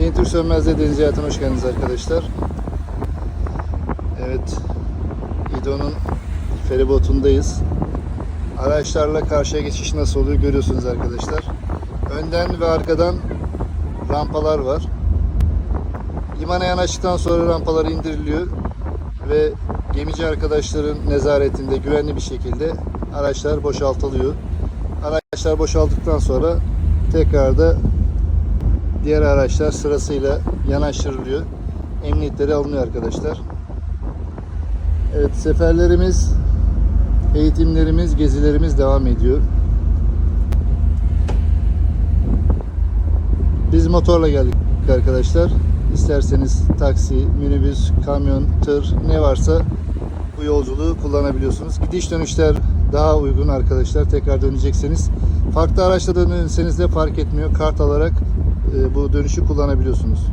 Hüseyin Türk Sönmez'de Deniz Hayatı'na hoş geldiniz arkadaşlar. Evet, İdo'nun feribotundayız. Araçlarla karşıya geçiş nasıl oluyor görüyorsunuz arkadaşlar. Önden ve arkadan rampalar var. Limana yanaştıktan sonra rampalar indiriliyor ve gemici arkadaşların nezaretinde güvenli bir şekilde araçlar boşaltılıyor. Araçlar boşalttıktan sonra tekrar da diğer araçlar sırasıyla yanaştırılıyor. Emniyetleri alınıyor arkadaşlar. Evet seferlerimiz, eğitimlerimiz, gezilerimiz devam ediyor. Biz motorla geldik arkadaşlar. İsterseniz taksi, minibüs, kamyon, tır ne varsa bu yolculuğu kullanabiliyorsunuz. Gidiş dönüşler daha uygun arkadaşlar. Tekrar dönecekseniz. Farklı araçla dönseniz de fark etmiyor. Kart alarak bu dönüşü kullanabiliyorsunuz.